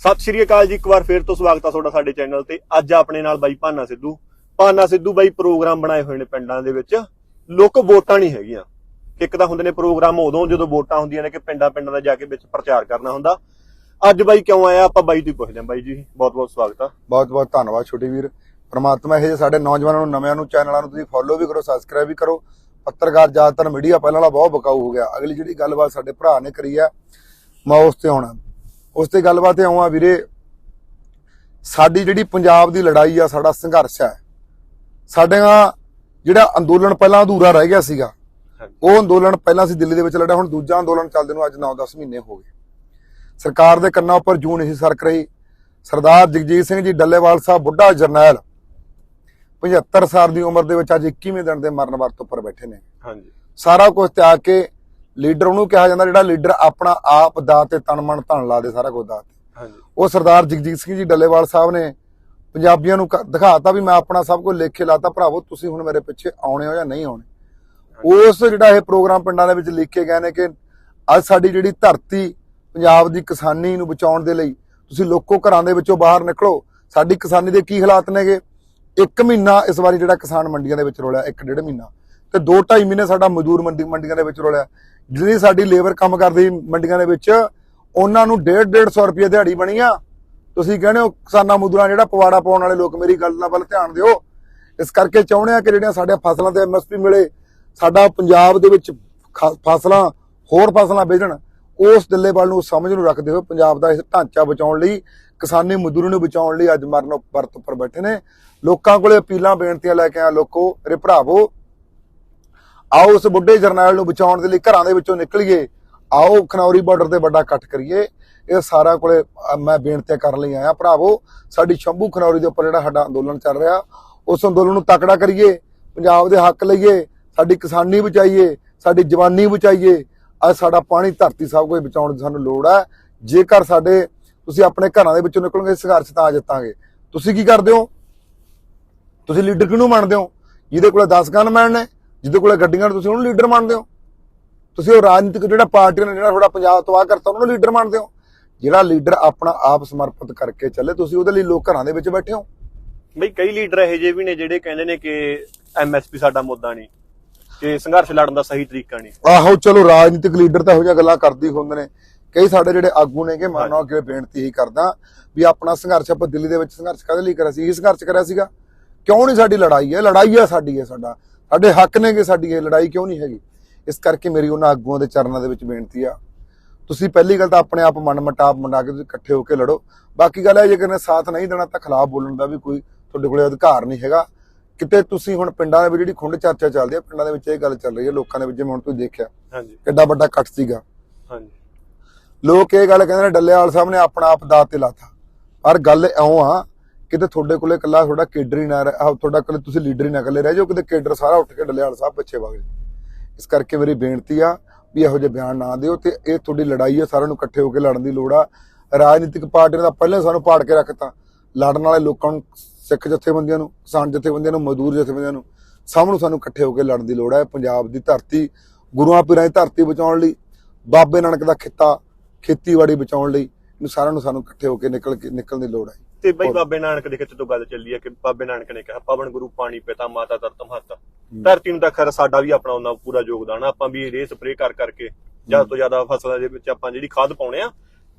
ਸਤਿ ਸ਼੍ਰੀ ਅਕਾਲ ਜੀ, ਇੱਕ ਵਾਰ ਫੇਰ ਤੋਂ ਸਵਾਗਤ ਆ ਤੁਹਾਡਾ ਸਾਡੇ ਚੈਨਲ ਤੇ। ਅੱਜ ਆਪਣੇ ਨਾਲ ਬਾਈ ਭਾਨਾ ਸਿੱਧੂ। ਭਾਨਾ ਸਿੱਧੂ ਬਾਈ ਪ੍ਰੋਗਰਾਮ ਬਣਾਏ ਹੋਏ ਨੇ ਪਿੰਡਾਂ ਦੇ ਵਿੱਚ। ਲੋਕ ਵੋਟਾਂ ਨਹੀਂ ਹੈਗੀਆਂ। ਇੱਕ ਤਾਂ ਹੁੰਦੇ ਨੇ ਪ੍ਰੋਗਰਾਮ ਉਦੋਂ ਜਦੋਂ ਵੋਟਾਂ ਹੁੰਦੀਆਂ ਨੇ ਕਿ ਪਿੰਡਾਂ ਪਿੰਡਾਂ ਦਾ ਜਾ ਕੇ ਵਿੱਚ ਪ੍ਰਚਾਰ ਕਰਨਾ ਹੁੰਦਾ। ਅੱਜ ਬਾਈ ਕਿਉਂ ਆਇਆ ਆਪਾਂ ਬਾਈ ਤੋਂ ਪੁੱਛਦੇ ਹਾਂ। ਬਾਈ ਜੀ ਬਹੁਤ ਬਹੁਤ ਸਵਾਗਤ ਆ। ਬਹੁਤ ਬਹੁਤ ਧੰਨਵਾਦ ਛੋਟੀ ਵੀਰ। ਪ੍ਰਮਾਤਮਾ ਇਹ ਜਿਹੇ ਸਾਡੇ ਨੌਜਵਾਨਾਂ ਨੂੰ, ਨਵਿਆਂ ਨੂੰ, ਚੈਨਲਾਂ ਨੂੰ ਤੁਸੀਂ ਫੋਲੋ ਵੀ ਕਰੋ ਸਬਸਕ੍ਰਾਈਬ ਵੀ ਕਰੋ। ਪੱਤਰਕਾਰ ਜ਼ਿਆਦਾਤਰ ਮੀਡੀਆ ਪਹਿਲਾਂ ਵਾਲਾ ਬਹੁਤ ਬਕਾਊ ਹੋ ਗਿਆ। ਅਗਲੀ ਜਿਹੜੀ ਗੱਲਬਾਤ ਸਾਡੇ ਭਰਾ ਨੇ ਕਰੀ ਆ, ਮੈਂ ਉਸ ਤੇ ਆਉਣਾ। ਉਸ ਤੇ ਗੱਲਬਾਤ ਤੇ ਆਉਂ ਆ ਵੀਰੇ। ਸਾਡੀ ਜਿਹੜੀ ਪੰਜਾਬ ਦੀ ਲੜਾਈ ਆ ਸਾਡਾ ਸੰਘਰਸ਼ ਹੈ ਸਾਡੇਗਾ ਜਿਹੜਾ ਅੰਦੋਲਨ ਪਹਿਲਾਂ ਅਧੂਰਾ ਰਹਿ ਗਿਆ ਸੀਗਾ। ਉਹ ਅੰਦੋਲਨ ਪਹਿਲਾਂ ਅਸੀਂ ਦਿੱਲੀ ਦੇ ਵਿੱਚ ਲੜਿਆ ਹੁਣ ਦੂਜਾ ਅੰਦੋਲਨ ਚੱਲਦੇ ਨੂੰ ਅੱਜ 9-10 ਮਹੀਨੇ ਹੋ ਗਏ। ਸਰਕਾਰ ਦੇ ਕੰਨਾਂ ਉੱਪਰ ਜੂਨ ਨਹੀਂ ਸਰਕ ਰਹੀ। ਸਰਦਾਰ ਜਗਜੀਤ ਸਿੰਘ ਜੀ ਡੱਲੇਵਾਲ ਸਾਹਿਬ ਬੁੱਢਾ ਜਰਨੈਲ 75 ਸਾਲ ਦੀ ਉਮਰ ਦੇ ਵਿੱਚ ਅੱਜ 21ਵੇਂ ਦਿਨ ਦੇ ਮਰਨ ਵਰਤ ਉੱਪਰ ਬੈਠੇ ਨੇ। ਹਾਂਜੀ। ਸਾਰਾ ਕੁਝ ਤਿਆਗ ਕੇ ਲੀਡਰ ਉਹਨੂੰ ਕਿਹਾ ਜਾਂਦਾ ਜਿਹੜਾ ਲੀਡਰ ਆਪਣਾ ਆਪ ਦਾ ਤੇ ਤਨ ਮਨ ਧਨ ਲਾ ਦੇ ਸਾਰਾ ਕੁਝ ਦਾ ਉਹ ਸਰਦਾਰ ਜਗਜੀਤ ਸਿੰਘ ਜੀ ਡੱਲੇਵਾਲ ਸਾਹਿਬ ਨੇ ਪੰਜਾਬੀਆਂ ਨੂੰ ਦਿਖਾਤਾ ਵੀ ਮੈਂ ਆਪਣਾ ਸਭ ਕੁਝ ਲਿਖ ਕੇ ਲਾਤਾ ਭਰਾਵੋ ਤੁਸੀਂ ਹੁਣ ਮੇਰੇ ਪਿੱਛੇ ਆਉਣੇ ਹੋ ਜਾਂ ਨਹੀਂ ਆਉਣੇ। ਉਸ ਜਿਹੜਾ ਇਹ ਪ੍ਰੋਗਰਾਮ ਪਿੰਡਾਂ ਦੇ ਵਿੱਚ ਲਿਖੇ ਗਏ ਨੇ ਕਿ ਅੱਜ ਸਾਡੀ ਜਿਹੜੀ ਧਰਤੀ ਪੰਜਾਬ ਦੀ ਕਿਸਾਨੀ ਨੂੰ ਬਚਾਉਣ ਦੇ ਲਈ ਤੁਸੀਂ ਲੋਕੋ ਘਰਾਂ ਦੇ ਵਿੱਚੋਂ ਬਾਹਰ ਨਿਕਲੋ। ਸਾਡੀ ਕਿਸਾਨੀ ਦੇ ਕੀ ਹਾਲਾਤ ਨੇਗੇ? ਇੱਕ ਮਹੀਨਾ ਇਸ ਵਾਰੀ ਜਿਹੜਾ ਕਿਸਾਨ ਮੰਡੀਆਂ ਦੇ ਵਿੱਚ ਰੋਲਿਆ ਇੱਕ ਡੇਢ ਮਹੀਨਾ। ਤੇ 2.5 ਮਹੀਨੇ ਸਾਡਾ ਮਜ਼ਦੂਰ ਮੰਡੀ ਮੰਡੀਆਂ ਦੇ ਵਿੱਚ ਰੋਲਿਆ। ਜਿਹੜੀ ਸਾਡੀ ਲੇਬਰ ਕੰਮ ਕਰਦੀ ਮੰਡੀਆਂ ਦੇ ਵਿੱਚ, ਉਹਨਾਂ ਨੂੰ 1.5 150 ਰੁਪਏ ਦਿਹਾੜੀ ਬਣੀ ਆ। ਤੁਸੀਂ ਕਹਿੰਦੇ ਹੋ, ਕਿਸਾਨਾਂ ਮਜ਼ਦੂਰਾਂ ਜਿਹੜਾ ਪਵਾੜਾ ਪਾਉਣ ਵਾਲੇ ਲੋਕ, ਮੇਰੀ ਗੱਲ ਨਾਲ ਵੱਲ ਧਿਆਨ ਦਿਓ। ਇਸ ਕਰਕੇ ਚਾਹੁੰਦੇ ਆ ਕਿ ਜਿਹੜੀਆਂ ਸਾਡੀਆਂ ਫਸਲਾਂ ਤੇ ਐਮਐਸਪੀ ਮਿਲੇ, ਸਾਡਾ ਪੰਜਾਬ ਦੇ ਵਿੱਚ ਫਸਲਾਂ, ਹੋਰ ਫਸਲਾਂ ਵੇਚਣ, ਉਸ ਦਿੱਲੇਵਾਲ ਨੂੰ ਸਮਝ ਨੂੰ ਰੱਖਦੇ ਹੋਏ ਪੰਜਾਬ ਦਾ ਇਸ ਢਾਂਚਾ ਬਚਾਉਣ ਲਈ, ਕਿਸਾਨੀ ਮਜ਼ਦੂਰੀ ਨੂੰ ਬਚਾਉਣ ਲਈ ਅੱਜ ਮਰਨ ਵਰਤ ਉੱਪਰ ਬੈਠੇ ਨੇ। ਲੋਕਾਂ ਕੋਲੇ ਅਪੀਲਾਂ, ਬੇਨਤੀਆਂ ਲੈ ਕੇ ਆ ਲੋਕੋ ਰੇ ਭਰਾਵੋ ਆਓ ਉਸ ਬੁੱਢੇ ਜਰਨੈਲ ਨੂੰ ਬਚਾਉਣ ਦੇ ਲਈ ਘਰਾਂ ਦੇ ਵਿੱਚੋਂ ਨਿਕਲੀਏ। ਆਓ ਖਨੌਰੀ ਬਾਰਡਰ ਤੇ ਵੱਡਾ ਇਕੱਠ ਕਰੀਏ। ਇਹ ਸਾਰਾ ਕੋਲੇ ਮੈਂ ਬੇਨਤੀ ਕਰਨ ਲਈ ਆਇਆ। ਭਰਾਵੋ, ਸਾਡੀ ਸ਼ੰਭੂ ਖਨੌਰੀ ਦੇ ਉੱਪਰ ਜਿਹੜਾ ਸਾਡਾ ਅੰਦੋਲਨ ਚੱਲ ਰਿਹਾ, ਉਸ ਅੰਦੋਲਨ ਨੂੰ ਤਕੜਾ ਕਰੀਏ, ਪੰਜਾਬ ਦੇ ਹੱਕ ਲਈਏ, ਸਾਡੀ ਕਿਸਾਨੀ ਬਚਾਈਏ, ਸਾਡੀ ਜਵਾਨੀ ਬਚਾਈਏ। ਅੱਜ ਸਾਡਾ ਪਾਣੀ ਧਰਤੀ ਸਭ ਕੁਝ ਬਚਾਉਣ ਦੀ ਸਾਨੂੰ ਲੋੜ ਹੈ। ਜੇਕਰ ਸਾਡੇ, ਤੁਸੀਂ ਆਪਣੇ ਘਰਾਂ ਦੇ ਵਿੱਚੋਂ ਨਿਕਲੋਗੇ, ਸੰਘਰਸ਼ ਤਾਂ ਜਿੱਤਾਂਗੇ। ਤੁਸੀਂ ਕੀ ਕਰਦੇ ਹੋ? ਤੁਸੀਂ ਲੀਡਰ ਕਿਹਨੂੰ ਮੰਨਦੇ ਹੋ? ਜਿਹਦੇ ਕੋਲ 10 ਗਨਮੈਨ ਨੇ ਜਿਹਦੇ ਕੋਲੇ ਗੱਡੀਆਂ ਨੇ ਤੁਸੀਂ ਉਹਨੂੰ ਲੀਡਰ ਮੰਨਦੇ ਹੋ। ਤੁਸੀਂ ਉਹ ਰਾਜਨੀਤਿਕ ਜਿਹੜਾ ਪਾਰਟੀ ਨੇ ਜਿਹੜਾ ਤੁਹਾਡਾ ਪੰਜਾਬ ਤਬਾਹ ਕਰਤਾ ਉਹਨੂੰ ਲੀਡਰ ਮੰਨਦੇ ਹੋ। ਜਿਹੜਾ ਲੀਡਰ ਆਪਣਾ ਆਪ ਸਮਰਪਿਤ ਕਰਕੇ ਚੱਲੇ ਤੁਸੀਂ ਉਹਦੇ ਲਈ ਲੋਕ ਘਰਾਂ ਦੇ ਵਿੱਚ ਬੈਠੇ ਹੋ। ਬਈ ਕਈ ਲੀਡਰ ਇਹੋ ਜਿਹੇ ਵੀ ਨੇ ਜਿਹੜੇ ਕਹਿੰਦੇ ਨੇ ਕਿ ਐਮਐਸਪੀ ਸਾਡਾ ਮੁੱਦਾ ਨਹੀਂ ਕਿ ਸੰਘਰਸ਼ ਲੜਨ ਦਾ ਸਹੀ ਤਰੀਕਾ ਨਹੀਂ। ਆਹੋ ਚਲੋ ਰਾਜਨੀਤਿਕ ਲੀਡਰ ਤਾਂ ਇਹੋ ਜਿਹੀਆਂ ਗੱਲਾਂ ਕਰਦੇ ਹੁੰਦੇ ਨੇ। ਕਈ ਸਾਡੇ ਜਿਹੜੇ ਆਗੂ ਨੇਗੇ ਮਾਨੋ ਕਿ ਬੇਨਤੀ ਹੀ ਕਰਦਾ ਵੀ ਆਪਣਾ ਸੰਘਰਸ਼ ਆਪਾਂ ਦਿੱਲੀ ਦੇ ਵਿੱਚ ਸੰਘਰਸ਼ ਕਾਹਦੇ ਲਈ ਕਰਿਆ ਸੀ? ਇਹ ਸੰਘਰਸ਼ ਕਰਿਆ ਸੀਗਾ। ਕਿਉਂ ਨਹੀਂ ਸਾਡੀ ਲੜਾਈ ਹੈ? ਲੜਾਈ ਹੈ ਸਾਡੀ ਹੈ ਸਾਡਾ। ਸਾਡੇ ਹੱਕ ਨੇਗੇ ਸਾਡੀ ਇਹ ਲੜਾਈ ਕਿਉਂ ਨਹੀਂ ਹੈਗੀ? ਇਸ ਕਰਕੇ ਮੇਰੀ ਉਹਨਾਂ ਆਗੂਆਂ ਦੇ ਚਰਨਾਂ ਦੇ ਵਿੱਚ ਬੇਨਤੀ ਆ। ਤੁਸੀਂ ਪਹਿਲੀ ਗੱਲ ਤਾਂ ਆਪਣੇ ਆਪ ਮਨ ਮਟਾਪ ਮਨਾ ਕੇ ਤੁਸੀਂ ਇਕੱਠੇ ਹੋ ਕੇ ਲੜੋ। ਬਾਕੀ ਗੱਲ ਹੈ ਜੇ ਕਿਨੇ ਸਾਥ ਨਹੀਂ ਦੇਣਾ ਤਾਂ ਖਿਲਾਫ ਬੋਲਣ ਦਾ ਵੀ ਕੋਈ ਤੁਹਾਡੇ ਕੋਲੇ ਅਧਿਕਾਰ ਨਹੀਂ ਹੈਗਾ। ਕਿਤੇ ਤੁਸੀਂ ਹੁਣ ਪਿੰਡਾਂ ਦੇ ਵਿੱਚ ਜਿਹੜੀ ਖੁੰਡ ਚਰਚਾ ਚੱਲਦੀ ਹੈ ਪਿੰਡਾਂ ਦੇ ਵਿੱਚ ਇਹ ਗੱਲ ਚੱਲ ਰਹੀ ਹੈ ਲੋਕਾਂ ਦੇ ਵਿੱਚ ਜਿਵੇਂ ਹੁਣ ਤੁਸੀਂ ਦੇਖਿਆ ਹਾਂਜੀ। ਕਿੱਡਾ ਵੱਡਾ ਇਕੱਠ ਸੀਗਾ। ਹਾਂਜੀ। ਲੋਕ ਇਹ ਗੱਲ ਕਹਿੰਦੇ ਨੇ ਡੱਲੇਵਾਲ ਸਾਹਿਬ ਨੇ ਆਪਣਾ ਆਪ ਦਾਅ ਤੇ ਲਾਤਾ। ਪਰ ਗੱਲ ਇਉਂ ਆ ਕਿਤੇ ਤੁਹਾਡੇ ਕੋਲੇ ਇਕੱਲਾ ਤੁਹਾਡਾ ਕੇਡਰ ਹੀ ਨਾ ਰਹਿ- ਆਹ ਤੁਹਾਡਾ ਕੋਲੇ ਤੁਸੀਂ ਲੀਡਰ ਹੀ ਨਾ ਇਕੱਲੇ ਰਹਿ ਜਾਓ, ਕਿਤੇ ਕੇਡਰ ਸਾਰਾ ਉੱਠ ਕੇ ਡੱਲੇਵਾਲ ਸਾਹਿਬ ਪਿੱਛੇ ਵਗ ਜੇ ਇਸ ਕਰਕੇ ਮੇਰੀ ਬੇਨਤੀ ਆ ਵੀ ਇਹੋ ਜਿਹੇ ਬਿਆਨ ਨਾ ਦਿਓ ਤੇ ਇਹ ਤੁਹਾਡੀ ਲੜਾਈ ਆ, ਸਾਰਿਆਂ ਨੂੰ ਇਕੱਠੇ ਹੋ ਕੇ ਲੜਨ ਦੀ ਲੋੜ ਆ। ਰਾਜਨੀਤਿਕ ਪਾਰਟੀਆਂ ਦਾ ਪਹਿਲਾਂ ਸਾਨੂੰ ਪਾੜ ਕੇ ਰੱਖਤਾ। ਲੜਨ ਵਾਲੇ ਲੋਕਾਂ ਨੂੰ, ਸਿੱਖ ਜਥੇਬੰਦੀਆਂ ਨੂੰ, ਕਿਸਾਨ ਜਥੇਬੰਦੀਆਂ ਨੂੰ, ਮਜ਼ਦੂਰ ਜਥੇਬੰਦੀਆਂ ਨੂੰ, ਸਭ ਨੂੰ ਸਾਨੂੰ ਇਕੱਠੇ ਹੋ ਕੇ ਲੜਨ ਦੀ ਲੋੜ ਹੈ ਪੰਜਾਬ ਦੀ ਧਰਤੀ, ਗੁਰੂਆਂ ਪੀਰਾਂ ਦੀ ਧਰਤੀ ਬਚਾਉਣ ਲਈ, ਬਾਬੇ ਨਾਨਕ ਦਾ ਖਿੱਤਾ, ਖੇਤੀਬਾੜੀ ਬਚਾਉਣ ਲਈ, ਇਹਨੂੰ ਸਾਰਿਆਂ ਨੂੰ ਸਾਨੂੰ ਇਕੱਠੇ ਹੋ ਕੇ ਨਿਕਲ ਕੇ, ਨਿਕਲਣ ਦੀ ਲੋੜ ਹੈ ਤੇ ਬਈ ਬਾਬੇ ਨਾਨਕ ਦੇ ਖਿੱਤੇ ਤੋਂ ਗੱਲ ਚੱਲੀ ਹੈ ਕਿ ਬਾਬੇ ਨਾਨਕ ਨੇ ਕਿਹਾ ਪਵਨ ਗੁਰੂ ਪਾਣੀ ਪਿਤਾ ਮਾਤਾ ਧਰਤ ਮਹਤ ਧਰਤੀ ਨੂੰ ਤਾਂ ਖੈਰ ਸਾਡਾ ਵੀ ਆਪਣਾ ਉਹਨਾਂ ਪੂਰਾ ਯੋਗਦਾਨ ਆ। ਆਪਾਂ ਵੀ ਰੇ ਸਪਰੇ ਕਰ ਕਰਕੇ ਜ਼ਿਆਦਾ ਤੋਂ ਜ਼ਿਆਦਾ ਫਸਲਾਂ ਦੇ ਵਿੱਚ ਆਪਾਂ ਜਿਹੜੀ ਖਾਦ ਪਾਉਣੇ ਆ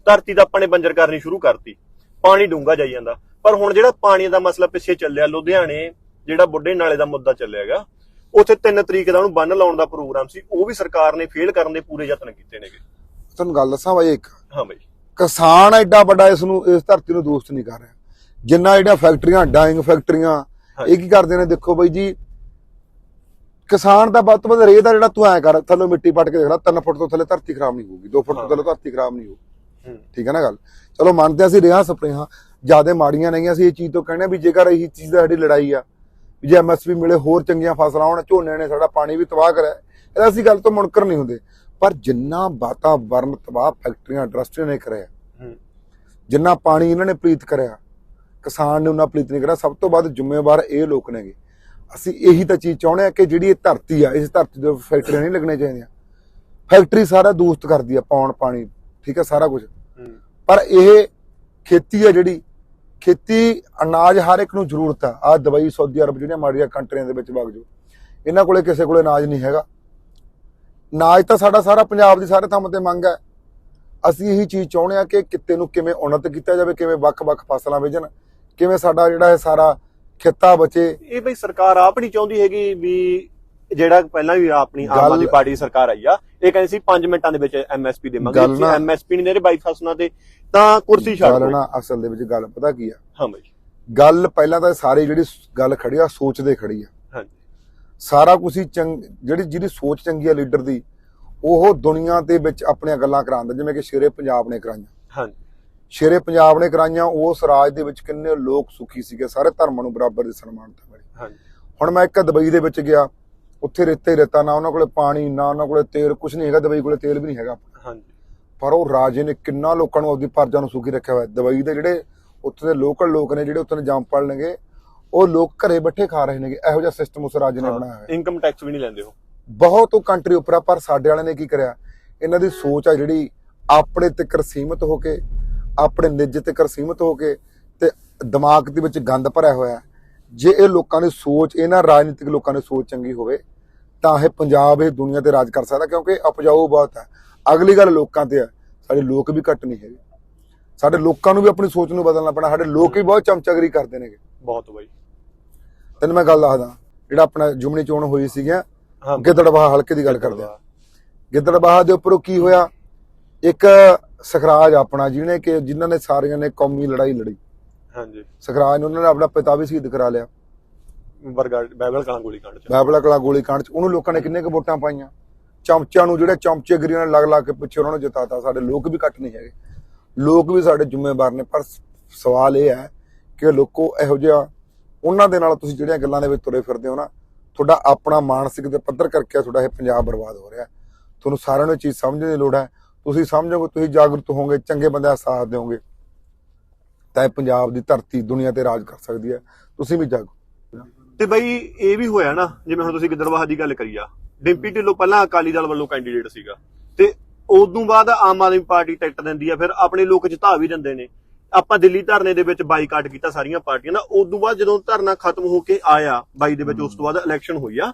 ਧਰਤੀ ਦਾ ਆਪਾਂ ਨੇ ਬੰਜਰ ਕਰਨੀ ਸ਼ੁਰੂ ਕਰਤੀ। ਪਾਣੀ ਡੂੰਗਾ ਜਾਈ ਜਾਂਦਾ। ਪਰ ਹੁਣ ਜਿਹੜਾ ਪਾਣੀ ਦਾ ਮਸਲਾ ਪਿੱਛੇ ਚੱਲਿਆ ਲੁਧਿਆਣੇ ਜਿਹੜਾ ਬੁੱਢੇ ਨਾਲੇ ਦਾ ਮੁੱਦਾ ਚੱਲਿਆਗਾ ਉੱਥੇ 3 ਤਰੀਕ ਦਾ ਉਹਨੂੰ ਬੰਨ ਲਾਉਣ ਦਾ ਪ੍ਰੋਗਰਾਮ ਸੀ ਉਹ ਵੀ ਸਰਕਾਰ ਨੇ ਫੇਲ ਕਰਨ ਦੇ ਪੂਰੇ ਯਤਨ ਕੀਤੇ ਨੇਗੇ। ਤੁਹਾਨੂੰ ਗੱਲ ਦੱਸਾਂ ਬਾਈ ਇੱਕ? ਹਾਂ ਬਈ। ਕਿਸਾਨ ਐਡਾ ਵੱਡਾ ਇਸ ਨੂੰ ਇਸ ਧਰਤੀ ਨੂੰ ਦੋਸਤ ਨਹੀਂ ਕਰ ਰਿਹਾ। ਜਿੰਨਾ ਜਿਹੜੀਆਂ ਫੈਕਟਰੀਆਂ ਡਾਈਂਗ ਫੈਕਟਰੀਆਂ ਇਹ ਕੀ ਕਰਦੇ ਨੇ ਦੇਖੋ ਬਾਈ ਜੀ। ਕਿਸਾਨ ਦਾ ਵੱਧ ਤੋਂ ਵੱਧ ਰੇਹ ਦਾ ਜਿਹੜਾ ਤੂੰ ਐ ਕਰ ਥੱਲੋਂ ਮਿੱਟੀ ਪੱਟ ਕੇ ਦੇਖ ਲੈ 3 ਫੁੱਟ ਤੋਂ ਥੱਲੇ ਧਰਤੀ ਖਰਾਬ ਨਹੀਂ ਹੋਊਗੀ 2 ਫੁੱਟ ਤੋਂ ਥੱਲੇ ਧਰਤੀ ਖਰਾਬ ਨਹੀਂ ਹੋਊਗੀ। ਠੀਕ ਹੈ ਨਾ ਗੱਲ? ਚਲੋ ਮੰਨਦੇ ਅਸੀਂ ਰੇਹਾਂ ਸਪਰੇਹਾਂ ਜਿਆਦੇ ਮਾੜੀਆਂ ਨਹੀਂ ਅਸੀਂ ਇਹ ਚੀਜ਼ ਤੋਂ ਕਹਿੰਦੇ ਵੀ ਜੇਕਰ ਇਹੀ ਚੀਜ਼ ਦਾ ਸਾਡੀ ਲੜਾਈ ਆ ਵੀ ਜੇ ਐਮਐਸਪੀ ਮਿਲੇ ਹੋਰ ਚੰਗੀਆਂ ਫਸਲਾਂ ਆਉਣ ਝੋਨੇ ਨੇ ਸਾਡਾ ਪਾਣੀ ਵੀ ਤਬਾਹ ਕਰਿਆ ਇਹਦਾ ਅਸੀਂ ਗੱਲ ਤੋਂ ਮੁਨਕਰ ਨਹੀਂ ਹੁੰਦੇ। ਪਰ ਜਿੰਨਾ ਵਾਤਾਵਰਨ ਤਬਾਹ ਫੈਕਟਰੀਆਂ ਇੰਡਸਟਰੀ ਨੇ ਕਰਿਆ ਜਿੰਨਾ ਪਾਣੀ ਇਹਨਾਂ ਨੇ ਪਲੀਤ ਕਰਿਆ ਕਿਸਾਨ ਨੇ ਉਹਨਾਂ ਪਲੀਤ ਨਹੀਂ ਕਰਿਆ ਸਭ ਤੋਂ ਵੱਧ ਜ਼ਿੰਮੇਵਾਰ ਇਹ ਲੋਕ ਨੇਗੇ। ਅਸੀਂ ਇਹੀ ਤਾਂ ਚੀਜ਼ ਚਾਹੁੰਦੇ ਆ ਕਿ ਜਿਹੜੀ ਇਹ ਧਰਤੀ ਆ ਇਸ ਧਰਤੀ ਦੇ ਫੈਕਟਰੀਆਂ ਨਹੀਂ ਲੱਗਣੀਆਂ ਚਾਹੀਦੀਆਂ। ਫੈਕਟਰੀ ਸਾਰਾ ਦੂਸ਼ਤ ਕਰਦੀ ਆ ਪੌਣ ਪਾਣੀ ਠੀਕ ਆ ਸਾਰਾ ਕੁਝ ਪਰ ਇਹ ਖੇਤੀ ਹੈ ਜਿਹੜੀ ਖੇਤੀ ਅਨਾਜ ਹਰ ਇੱਕ ਨੂੰ ਜ਼ਰੂਰਤ ਆ। ਆ ਦੁਬਈ ਸਾਊਦੀ ਅਰਬ ਜਿਹੜੀਆਂ ਮਾੜੀਆਂ ਕੰਟਰੀਆਂ ਦੇ ਵਿੱਚ ਵਗ ਇਹਨਾਂ ਕੋਲੇ ਕਿਸੇ ਕੋਲੇ ਅਨਾਜ ਨਹੀਂ ਹੈਗਾ। ਅਨਾਜ ਤਾਂ ਸਾਡਾ ਸਾਰਾ ਪੰਜਾਬ ਦੀ ਸਾਰੇ ਥਾਂ ਤੇ ਮੰਗ ਹੈ। ਅਸੀਂ ਇਹੀ ਚੀਜ਼ ਚਾਹੁੰਦੇ ਆ ਕਿ ਕਿਤੇ ਨੂੰ ਕਿਵੇਂ ਉન્નਤ ਕੀਤਾ ਜਾਵੇ ਕਿਵੇਂ ਵੱਖ-ਵੱਖ ਫਸਲਾਂ ਬੀਜਣ ਕਿਵੇਂ ਸਾਡਾ ਜਿਹੜਾ ਇਹ ਸਾਰਾ ਖੇਤਾ ਬਚੇ। ਇਹ ਬਈ ਸਰਕਾਰ ਆਪ ਨਹੀਂ ਚਾਹੁੰਦੀ ਹੈਗੀ ਵੀ ਜਿਹੜਾ ਪਹਿਲਾਂ ਵੀ ਆਪਣੀ ਆਮ ਆਦਮੀ ਪਾਰਟੀ ਦੀ ਸਰਕਾਰ ਆਈ ਆ ਇਹ ਕਹਿੰਦੀ ਸੀ 5 ਮਿੰਟਾਂ ਦੇ ਵਿੱਚ ਐਮਐਸਪੀ ਦੇਵਾਂਗੇ। ਜੇ ਐਮਐਸਪੀ ਨਹੀਂ ਦੇ ਰਹੇ ਬਾਈ ਫਸਲਾਂ ਤੇ ਤਾਂ ਕੁਰਸੀ ਛੱਡ ਦਿਓ। ਨਾ ਅਸਲ ਦੇ ਵਿੱਚ ਗੱਲ ਪਤਾ ਕੀ ਆ? ਹਾਂ ਬਈ। ਗੱਲ ਪਹਿਲਾਂ ਤਾਂ ਸਾਰੀ ਜਿਹੜੀ ਗੱਲ ਖੜੀ ਆ ਸੋਚਦੇ ਖੜੀ ਆ। ਹਾਂਜੀ। ਸਾਰਾ ਕੁਝ ਹੀ ਚੰਗ ਜਿਹੜੀ ਜਿਹਦੀ ਸੋਚ ਚੰਗੀ ਆ ਲੀਡਰ ਦੀ ਉਹ ਦੁਨੀਆ ਦੇ ਵਿੱਚ ਆਪਣੀਆਂ ਗੱਲਾਂ ਕਰਾਉਂਦਾ ਜਿਵੇਂ ਕਿ ਸ਼ੇਰੇ ਪੰਜਾਬ ਨੇ ਕਰਾਈਆਂ। ਹਾਂਜੀ। ਸ਼ੇਰੇ ਪੰਜਾਬ ਨੇ ਕਰਾਈਆਂ ਉਸ ਰਾਜ ਦੇ ਵਿੱਚ ਕਿੰਨੇ ਲੋਕ ਸੁਖੀ ਸੀਗੇ ਸਾਰੇ ਧਰਮਾਂ ਨੂੰ ਬਰਾਬਰ ਦੀ ਸਨਮਾਨਤਾ ਮਿਲੀ ਹਾਂਜੀ। ਹੁਣ ਮੈਂ ਇੱਕ ਦੁਬਈ ਦੇ ਵਿੱਚ ਗਿਆ ਉੱਥੇ ਰੇਤੇ ਰੇਤਾ ਨਾ ਉਹਨਾਂ ਕੋਲੇ ਪਾਣੀ ਨਾ ਉਹਨਾਂ ਕੋਲੇ ਤੇਲ ਕੁਝ ਨਹੀਂ ਹੈਗਾ ਦੁਬਈ ਕੋਲੇ ਤੇਲ ਵੀ ਨਹੀਂ ਹੈਗਾ ਹਾਂਜੀ। ਪਰ ਉਹ ਰਾਜੇ ਨੇ ਕਿੰਨਾ ਲੋਕਾਂ ਨੂੰ ਆਪਦੀ ਪਰਜਾ ਨੂੰ ਸੁਖੀ ਰੱਖਿਆ ਹੋਇਆ। ਦੁਬਈ ਦੇ ਜਿਹੜੇ ਉੱਥੇ ਦੇ ਲੋਕਲ ਲੋਕ ਨੇ ਜਿਹੜੇ ਉੱਥੇ ਨੇ ਜੰਮ ਪੜ ਲੈਣਗੇ ਉਹ ਲੋਕ ਘਰੇ ਬੈਠੇ ਖਾ ਰਹੇ ਨੇਗੇ ਇਹੋ ਜਿਹਾ ਸਿਸਟਮ ਉਸ ਰਾਜੇ ਨੇ ਬਣਾਇਆ ਹੋਇਆ। ਇਨਕਮ ਟੈਕਸ ਵੀ ਨਹੀਂ ਲੈਂਦੇ ਉਹ। ਬਹੁਤ ਉਹ ਕੰਟਰੀ ਉੱਪਰ ਆ ਪਰ ਸਾਡੇ ਵਾਲਿਆਂ ਨੇ ਕੀ ਕਰਿਆ? ਇਹਨਾਂ ਦੀ ਸੋਚ ਆ ਜਿਹੜੀ ਆਪਣੇ ਤੱਕ ਸੀਮਤ ਹੋ ਕੇ ਆਪਣੇ ਨਿੱਜ ਤੱਕ ਸੀਮਤ ਹੋ ਕੇ ਤੇ ਦਿਮਾਗ ਦੇ ਵਿੱਚ ਗੰਦ ਭਰਿਆ ਹੋਇਆ। ਹੈ। ਜੇ ਇਹ ਲੋਕਾਂ ਦੀ ਸੋਚ ਇਹਨਾਂ ਰਾਜਨੀਤਿਕ ਲੋਕਾਂ ਦੀ ਸੋਚ ਚੰਗੀ ਹੋਵੇ ਤਾਂ ਇਹ ਪੰਜਾਬ ਇਹ ਦੁਨੀਆ ਤੇ ਰਾਜ ਕਰ ਸਕਦਾ ਕਿਉਂਕਿ ਉਪਜਾਊ ਬਹੁਤ ਹੈ ਅਗਲੀ ਗੱਲ ਲੋਕਾਂ ਤੇ ਹੈ ਸਾਡੇ ਲੋਕ ਵੀ ਘੱਟ ਨਹੀਂ ਹੈਗੇ। ਸਾਡੇ ਲੋਕਾਂ ਨੂੰ ਵੀ ਆਪਣੀ ਸੋਚ ਨੂੰ ਬਦਲਣਾ ਪੈਣਾ ਸਾਡੇ ਲੋਕ ਵੀ ਬਹੁਤ ਚਮਚਾਗਰੀ ਕਰਦੇ ਨੇਗੇ। ਬਹੁਤ ਬਾਈ। ਤੈਨੂੰ ਮੈਂ ਗੱਲ ਦੱਸਦਾ ਜਿਹੜਾ ਆਪਣਾ ਜੁਮਣੀ ਚੋਣ ਹੋਈ ਸੀਗੀਆਂ ਗਿੱਦੜਬਾਹਾ ਹਲਕੇ ਦੀ ਗੱਲ ਕਰਦੇ ਆ। ਗਿੱਦੜਬਾਹਾ ਦੇ ਉੱਪਰੋਂ ਕੀ ਹੋਇਆ? ਇੱਕ ਸਖਰਾਜ ਆਪਣਾ ਜਿਹਨੇ ਕਿ ਜਿਨ੍ਹਾਂ ਨੇ ਸਾਰਿਆਂ ਨੇ ਕੌਮੀ ਲੜਾਈ ਲੜੀ। ਹਾਂਜੀ। ਸਖਰਾਜ ਨੇ ਉਹਨਾਂ ਨੇ ਆਪਣਾ ਪਿਤਾ ਵੀ ਸ਼ਹੀਦ ਕਰਾ ਲਿਆ। ਬਾਈਬਲ ਕਾਂ ਗੋਲੀ ਕਾਂਡ ਚ। ਬਾਬਲਾ ਕਲਾ ਗੋਲੀ ਕਾਂਡ ਚ। ਉਹਨੂੰ ਲੋਕਾਂ ਨੇ ਕਿੰਨੇ ਕੁ ਵੋਟਾਂ ਪਾਈਆਂ? ਚਮਚਿਆਂ ਨੂੰ ਜਿਹੜੇ ਚਮਚੇ ਗਰੀਆਂ ਨੇ ਲਗ ਲਾ ਕੇ ਪਿੱਛੇ ਉਹਨਾਂ ਨੂੰ ਜਿਤਾਤਾ। ਸਾਡੇ ਲੋਕ ਵੀ ਘੱਟ ਨਹੀਂ ਹੈਗੇ। ਲੋਕ ਵੀ ਸਾਡੇ ਜ਼ਿੰਮੇਵਾਰ ਨੇ। ਪਰ ਸਵਾਲ ਇਹ ਹੈ ਕਿ ਲੋਕੋ ਇਹੋ ਜਿਹਾ ਉਹਨਾਂ ਦੇ ਨਾਲ ਤੁਸੀਂ ਜਿਹੜੀਆਂ ਗੱਲਾਂ ਦੇ ਵਿੱਚ ਤੁਰੇ ਫਿਰਦੇ ਹੋ ਨਾ, ਤੁਹਾਡਾ ਆਪਣਾ ਮਾਨਸਿਕ ਦੇ ਪੱਧਰ ਕਰਕੇ ਤੁਹਾਡਾ ਇਹ ਪੰਜਾਬ ਬਰਬਾਦ ਹੋ ਰਿਹਾ। ਤੁਹਾਨੂੰ ਸਾਰਿਆਂ ਨੂੰ ਚੀਜ਼ ਸਮਝਣ ਦੀ ਲੋੜ ਹੈ। ਤੁਸੀਂ ਸਮਝੋਗੇ, ਤੁਸੀਂ ਜਾਗਰੂਕ ਹੋਵੋਗੇ, ਚੰਗੇ ਬੰਦਿਆਂ ਦਾ ਸਾਥ ਦਿਓਗੇ। ਤਾਂ ਇਹ ਪੰਜਾਬ ਦੀ ਧਰਤੀ, ਦੁਨੀਆ ਤੇ ਰਾਜ ਕਰ ਸਕਦੀ ਹੈ। ਤੁਸੀਂ ਵੀ ਜਾਗੋ। ਤੇ ਬਈ, ਇਹ ਵੀ ਹੋਇਆ ਨਾ, ਜਿਵੇਂ ਹੁਣ ਤੁਸੀਂ ਗਿੱਦੜਵਾਹ ਦੀ ਗੱਲ ਕਰੀ ਆ। ਡਿੰਪੀ ਢਿੱਲੋਂ ਪਹਿਲਾਂ ਅਕਾਲੀ ਦਲ ਵੱਲੋਂ ਕੈਂਡੀਡੇਟ ਸੀਗਾ। ਤੇ ਉਦੋਂ ਬਾਅਦ ਆਮ ਆਦਮੀ ਪਾਰਟੀ ਟਿਕਟ ਦਿੰਦੀ ਆ, ਫਿਰ ਆਪਣੇ ਲੋਕ ਜਿਤਾ ਵੀ ਦਿੰਦੇ ਨੇ। ਆਪਾਂ ਦਿੱਲੀ ਧਰਨੇ ਦੇ ਵਿੱਚ ਬਾਈਕਾਟ ਕੀਤਾ ਸਾਰੀਆਂ ਪਾਰਟੀਆਂ ਦਾ ਉਦੋਂ ਬਾਅਦ ਜਦੋਂ ਧਰਨਾ ਖਤਮ ਹੋ ਕੇ ਆਇਆ ਬਾਈ ਦੇ ਵਿੱਚ ਉਸ ਤੋਂ ਬਾਅਦ ਇਲੈਕਸ਼ਨ ਹੋਈ ਆ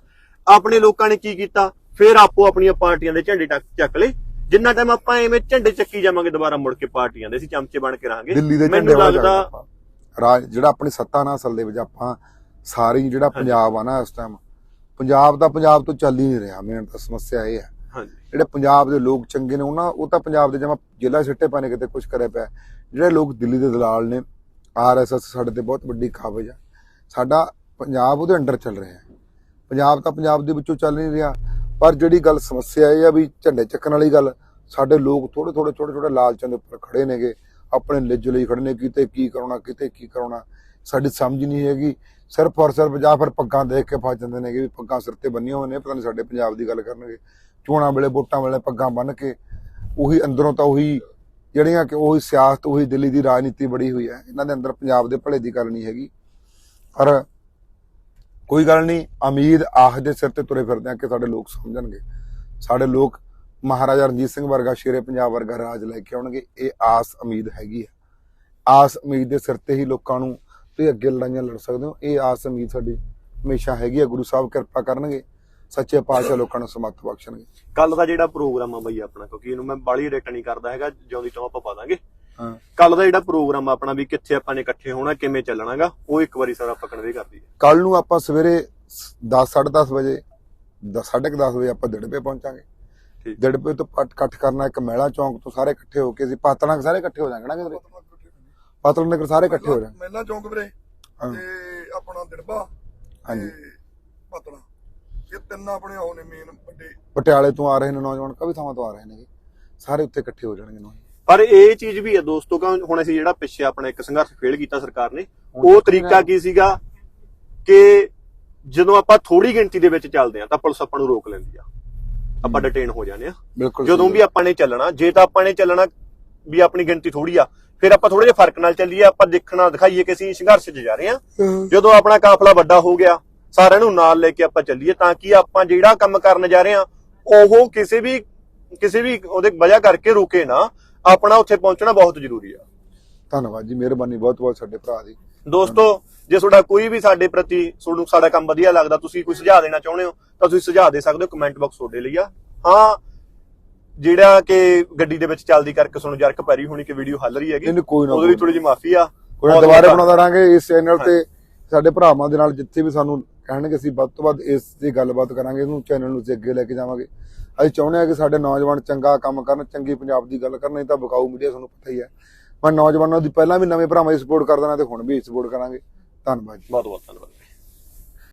ਆਪਣੇ ਲੋਕਾਂ ਨੇ ਕੀ ਕੀਤਾ? ਫਿਰ ਆਪੋ ਆਪਣੀਆਂ ਪਾਰਟੀਆਂ ਦੇ ਝੰਡੇ ਚੱਕ ਲਏ। ਜਿੰਨਾ ਟਾਈਮ ਆਪਾਂ ਐਵੇਂ ਝੰਡੇ ਚੱਕੀ ਜਾਵਾਂਗੇ ਦੁਬਾਰਾ ਮੁੜ ਕੇ ਪਾਰਟੀਆਂ ਦੇ ਅਸੀਂ ਚਮਚੇ ਬਣ ਕੇ ਝੰਡੇ ਮੈਨੂੰ ਲੱਗਦਾ ਰਾਜ ਜਿਹੜਾ ਆਪਣੀ ਸੱਤਾ ਨਾ ਅਸਲ ਦੇ ਵਿੱਚ ਆਪਾਂ ਸਾਰੀ ਜਿਹੜਾ ਪੰਜਾਬ ਆ ਨਾ ਇਸ ਟਾਈਮ ਪੰਜਾਬ ਦਾ ਪੰਜਾਬ ਤੋਂ ਚੱਲ ਹੀ ਨਹੀਂ ਰਿਹਾ ਮੇਨ ਤਾਂ ਸਮੱਸਿਆ ਇਹ ਹੈ। ਜਿਹੜੇ ਪੰਜਾਬ ਦੇ ਲੋਕ ਚੰਗੇ ਨੇ, ਉਹਨਾਂ ਉਹ ਤਾਂ ਪੰਜਾਬ ਦੇ ਜਮਾ ਜ਼ਿਲ੍ਹਾ ਸਿੱਟੇ ਪਾਣੇ, ਕਿਤੇ ਕੁਝ ਕਰਿਆ ਪਿਆ। ਜਿਹੜੇ ਲੋਕ ਦਿੱਲੀ ਦੇ ਦਲਾਲ ਨੇ ਆਰਐਸਐਸ ਸਾਡੇ ਤੇ ਬਹੁਤ ਵੱਡੀ ਕਾਬਜ ਆ। ਸਾਡਾ ਪੰਜਾਬ ਉਹਦੇ ਅੰਡਰ ਚੱਲ ਰਿਹਾ ਹੈ। ਪੰਜਾਬ ਤਾਂ ਪੰਜਾਬ ਦੇ ਵਿੱਚੋਂ ਚੱਲ ਨਹੀਂ ਰਿਹਾ। ਪਰ ਜਿਹੜੀ ਗੱਲ ਸਮੱਸਿਆ ਇਹ ਆ ਵੀ ਝੰਡੇ ਚੱਕਣ ਵਾਲੀ ਗੱਲ, ਸਾਡੇ ਲੋਕ ਥੋੜੇ ਥੋੜੇ ਛੋਟੇ ਛੋਟੇ ਲਾਲਚਾਂ ਦੇ ਉੱਪਰ ਖੜੇ ਨੇਗੇ। ਆਪਣੇ ਲਿੱਜ ਲਈ ਖੜੇ ਨੇ, ਕਿਤੇ ਕੀ ਕਰਾਉਣਾ, ਕਿਤੇ ਕੀ ਕਰਾਉਣਾ। ਸਾਡੀ ਸਮਝ ਨਹੀਂ ਹੈਗੀ। ਸਿਰਫ ਔਰ ਸਿਰਫ ਜਾਂ ਫਿਰ ਪੱਗਾਂ ਦੇਖ ਕੇ ਫਸ ਜਾਂਦੇ ਨੇਗੇ ਵੀ ਪੱਗਾਂ ਸਿਰ ਤੇ ਬੰਨੀਆਂ ਹੋਈਆਂ ਨੇ, ਪਤਾ ਨਹੀਂ ਸਾਡੇ ਪੰਜਾਬ ਦੀ ਗੱਲ ਕਰਨਗੇ। ਚੋਣਾਂ ਵੇਲੇ, ਵੋਟਾਂ ਵੇਲੇ ਪੱਗਾਂ ਬੰਨ ਕੇ ਉਹੀ ਅੰਦਰੋਂ ਤਾਂ ਉਹੀ ਜਿਹੜੀਆਂ ਕਿ ਉਹੀ ਸਿਆਸਤ, ਉਹੀ ਦਿੱਲੀ ਦੀ ਰਾਜਨੀਤੀ ਬੜੀ ਹੋਈ ਹੈ। ਇਹਨਾਂ ਦੇ ਅੰਦਰ ਪੰਜਾਬ ਦੇ ਭਲੇ ਦੀ ਗੱਲ ਨਹੀਂ ਹੈਗੀ। ਪਰ ਕੋਈ ਗੱਲ ਨਹੀਂ ਉਮੀਦ ਆਹ ਦੇ ਸਿਰ ਤੇ ਤੁਰੇ ਫਿਰਦੇ ਆ ਕਿ ਸਾਡੇ ਲੋਕ ਸਮਝਣਗੇ। ਸਾਡੇ ਲੋਕ ਮਹਾਰਾਜਾ ਰਣਜੀਤ ਸਿੰਘ ਵਰਗਾ ਸ਼ੇਰੇ ਪੰਜਾਬ ਵਰਗਾ ਰਾਜ ਲੈ ਕੇ ਆਉਣਗੇ। ਇਹ ਆਸ ਉਮੀਦ ਹੈਗੀ ਹੈ। ਆਸ ਉਮੀਦ ਦੇ ਸਿਰ ਤੇ ਹੀ ਲੋਕਾਂ ਨੂੰ ਤੁਸੀਂ ਅੱਗੇ ਲੜਾਈਆਂ ਲੜ ਸਕਦੇ ਹੋ। ਇਹ ਆਸ ਉਮੀਦ ਸਾਡੀ ਹਮੇਸ਼ਾ ਹੈਗੀ ਹੈ। ਗੁਰੂ ਸਾਹਿਬ ਕਿਰਪਾ ਕਰਨਗੇ। ਸੱਚੇ ਪਾਤਸ਼ਾਹ ਲੋਕਾਂ ਨੂੰ ਸਮਰਥ ਬਖਸ਼ਣਗੇ। ਕੱਲ ਦਾ ਜਿਹੜਾ ਪ੍ਰੋਗਰਾਮ ਆ ਬਈ ਆਪਣਾ ਕਿਉਂਕਿ ਇਹਨੂੰ ਮੈਂ ਬਾਲੀ ਰੇਟ ਨਹੀਂ ਕਰਦਾ ਹੈਗਾ ਜਿਉਂਦੀ ਤੋਂ ਆਪਾਂ ਪਾ ਦਾਂਗੇ। ਹਾਂ। ਕੱਲ ਦਾ ਜਿਹੜਾ ਪ੍ਰੋਗਰਾਮ ਆਪਣਾ ਵੀ ਕਿੱਥੇ ਆਪਾਂ ਨੇ ਇਕੱਠੇ ਹੋਣਾ ਕਿਵੇਂ ਚੱਲਣਾਗਾ ਉਹ ਇੱਕ ਵਾਰੀ ਸਾਰਾ ਆਪਾਂ ਕਨਵੇ ਕਰ ਦਈਏ ਕੱਲ ਨੂੰ ਆਪਾਂ ਸਵੇਰੇ 10 10:30 ਵਜੇ 10:30 ਵਜੇ ਆਪਾਂ ਦਿੜਪੇ ਪਹੁੰਚਾਂਗੇ। ਠੀਕ। ਦਿੜਪੇ ਤੋਂ ਪਟ ਇਕੱਠ ਕਰਨਾ ਇੱਕ ਮਹਿਲਾ ਚੌਂਕ ਤੋਂ ਸਾਰੇ ਇਕੱਠੇ ਹੋ ਕੇ ਅਸੀਂ ਪਾਤੜਾਂ ਸਾਰੇ ਇਕੱਠੇ ਹੋ ਜਾਾਂਗੇ ਨਾ ਕਿਧਰੇ ਪਾਤੜਾਂ ਨਗਰ ਸਾਰੇ ਇਕੱਠੇ ਹੋ ਜਾਣਗੇ ਮਹਿਲਾ ਚੌਂਕ ਵੀਰੇ। ਤੇ ਆਪਣਾ ਦਿੜਬਾ ਹਾਂਜੀ। ਤੇ ਪਤਲਾ। ਇਹ ਤਿੰਨ ਆਪਣੇ ਉਹ ਨੇ ਮੇਨ ਵੱਡੇ। ਪਟਿਆਲੇ ਤੋਂ ਆ ਰਹੇ ਨੇ ਨੌਜਵਾਨ ਕਾਫੀ ਥਾਵਾਂ ਤੋਂ ਆ ਰਹੇ ਨੇ ਸਾਰੇ ਉੱਥੇ ਇਕੱਠੇ ਹੋ ਜਾਣਗੇ ਨੌਜਵਾਨ। ਪਰ ਇਹ ਚੀਜ਼ ਵੀ ਹੈ ਦੋਸਤੋ ਕਿ ਹੁਣ ਅਸੀਂ ਜਿਹੜਾ ਪਿੱਛੇ ਆਪਣਾ ਇੱਕ ਸੰਘਰਸ਼ ਫੇਲ ਕੀਤਾ ਸਰਕਾਰ ਨੇ ਉਹ ਤਰੀਕਾ ਕੀ ਸੀਗਾ ਕਿ ਜਦੋਂ ਆਪਾਂ ਥੋੜੀ ਗਿਣਤੀ ਦੇ ਵਿੱਚ ਚੱਲਦੇ ਆ ਤਾਂ ਪੁਲਿਸ ਆਪਾਂ ਨੂੰ ਰੋਕ ਲੈਂਦੀ ਆ। ਆਪਾਂ ਡਿਟੇਨ ਹੋ ਜਾਂਦੇ ਆ ਬਿਲਕੁਲ ਜਦੋਂ ਵੀ ਆਪਾਂ ਨੇ ਚੱਲਣਾ ਜੇ ਤਾਂ ਆਪਾਂ ਨੇ ਚੱਲਣਾ ਵੀ ਆਪਣੀ ਗਿਣਤੀ ਥੋੜੀ ਆ ਫਿਰ ਆਪਾਂ ਥੋੜੇ ਜਿਹਾ ਫ਼ਰਕ ਨਾਲ ਚੱਲੀਏ ਆਪਾਂ ਦੇਖਣਾ ਦਿਖਾਈਏ ਕਿ ਅਸੀਂ ਸੰਘਰਸ਼ 'ਚ ਜਾ ਰਹੇ ਆ। ਜਦੋਂ ਆਪਣਾ ਕਾਫਲਾ ਵੱਡਾ ਹੋ ਗਿਆ ਸਾਰਿਆਂ ਨੂੰ ਨਾਲ ਲੈ ਕੇ ਆਪਾਂ ਚੱਲੀਏ ਤਾਂ ਕਿ ਆਪਾਂ ਜਿਹੜਾ ਕੰਮ ਕਰਨ ਜਾ ਰਹੇ ਆ ਉਹ ਕਿਸੇ ਵੀ ਕਿਸੇ ਵੀ ਉਹਦੇ ਵਜ੍ਹਾ ਕਰਕੇ ਰੁਕੇ ਨਾ ਆਪਣਾ ਉੱਥੇ ਪਹੁੰਚਣਾ ਬਹੁਤ ਜ਼ਰੂਰੀ ਆ। ਧੰਨਵਾਦ ਜੀ ਮਿਹਰਬਾਨੀ ਬਹੁਤ ਬਹੁਤ ਸਾਡੇ ਭਰਾ ਦੀ। ਦੋਸਤੋ ਜੇ ਤੁਹਾਡਾ ਕੋਈ ਵੀ ਸਾਡੇ ਪ੍ਰਤੀ ਤੁਹਾਨੂੰ ਸਾਡਾ ਕੰਮ ਵਧੀਆ ਲੱਗਦਾ ਤੁਸੀਂ ਕੋਈ ਸੁਝਾਅ ਦੇਣਾ ਚਾਹੁੰਦੇ ਹੋ ਤਾਂ ਤੁਸੀਂ ਸੁਝਾਅ ਦੇ ਸਕਦੇ ਹੋ ਕਮੈਂਟ ਬਾਕਸ ਤੁਹਾਡੇ ਲਈ ਆ। ਹਾਂ ਜਿਹੜਾ ਕਿ ਗੱਡੀ ਦੇ ਵਿੱਚ ਚੱਲਦੀ ਕਰਕੇ ਤੁਹਾਨੂੰ ਜਰਕ ਪੈਰੀ ਹੋਣੀ ਕਿ ਵੀਡੀਓ ਹੱਲ ਰਹੀ ਹੈਗੀ ਨਹੀਂ, ਕੋਈ ਨਾ, ਉਹਦੇ ਲਈ ਕੋਈ ਥੋੜੀ ਜਿਹੀ ਮਾਫੀ ਆ। ਕੋਈ ਨਾ ਬਹੁਤ ਦੁਬਾਰਾ ਬਣਾਉਂਦਾ ਰਾਂਗੇ ਇਸ ਚੈਨਲ ਤੇ। ਸਾਡੇ ਭਰਾਵਾਂ ਦੇ ਨਾਲ ਜਿੱਥੇ ਵੀ ਸਾਨੂੰ ਕਹਿਣਗੇ ਅਸੀਂ ਵੱਧ ਤੋਂ ਵੱਧ ਇਸ ਦੀ ਗੱਲਬਾਤ ਕਰਾਂਗੇ, ਇਹਨੂੰ ਚੈਨਲ ਨੂੰ ਅਸੀਂ ਅੱਗੇ ਲੈ ਕੇ ਜਾਵਾਂਗੇ। ਅਸੀਂ ਚਾਹੁੰਦੇ ਹਾਂ ਕਿ ਸਾਡੇ ਨੌਜਵਾਨ ਚੰਗਾ ਕੰਮ ਕਰਨ, ਚੰਗੀ ਪੰਜਾਬ ਦੀ ਗੱਲ ਕਰਨ, ਨਹੀਂ ਤਾਂ ਬਕਾਊ ਮੀਡੀਆ ਤੁਹਾਨੂੰ ਪਤਾ ਹੀ ਹੈ। ਮੈਂ ਨੌਜਵਾਨਾਂ ਦੀ ਪਹਿਲਾਂ ਵੀ ਨਵੇਂ ਭਰਾਵਾਂ ਦੀ ਸਪੋਰਟ ਕਰਦਾ ਨਾ ਤੇ ਹੁਣ ਵੀ ਸਪੋਰਟ ਕਰਾਂਗੇ। ਧੰਨਵਾਦ ਜੀ। ਬਹੁਤ ਬਹੁਤ ਧੰਨਵਾਦ।